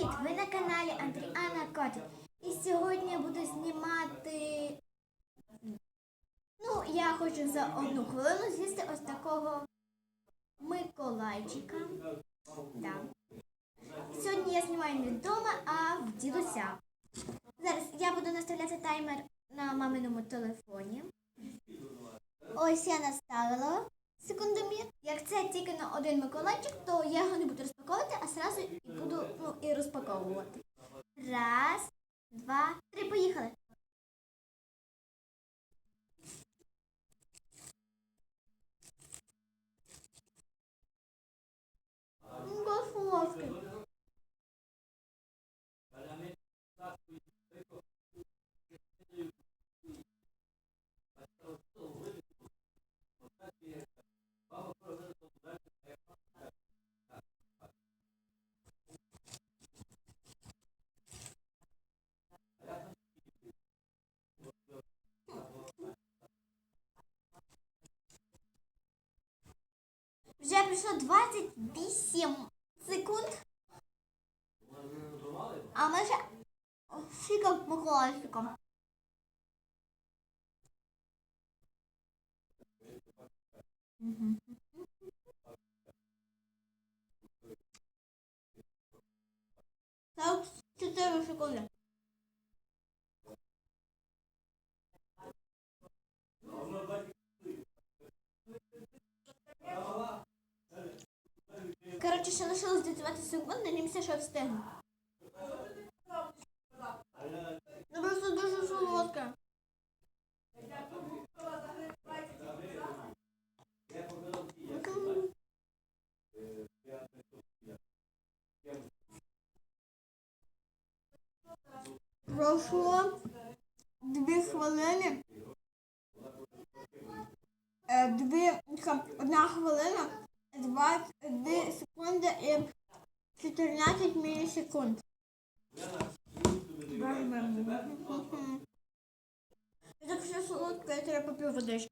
Привіт! Ви на каналі Андріана Котик. І сьогодні я буду знімати. Ну, я хочу за одну хвилину з'їсти ось такого Миколайчика. Да. Сьогодні я знімаю не вдома, а в дідуся. Зараз я буду наставляти таймер на маминому телефоні. Ось я наставила секундомір. Як це тільки на один Миколайчик, то я його не буду розпаковувати, а зразу і буду ну, і розпаковувати. Раз, два, три, поїхали. Ну, Господи. Вже пройшло 28 секунд. А ми ще скільки Миколайчиком. Так, 4 секунди. Коротше, ще лишилось 20 секунд, надіємося, що встигну. Ну просто дуже солодке. Пройшло дві хвилини. Е, Дві, одна хвилина, 22 секунди і 14 мілісекунд. Так все солодке, я треба попив водички.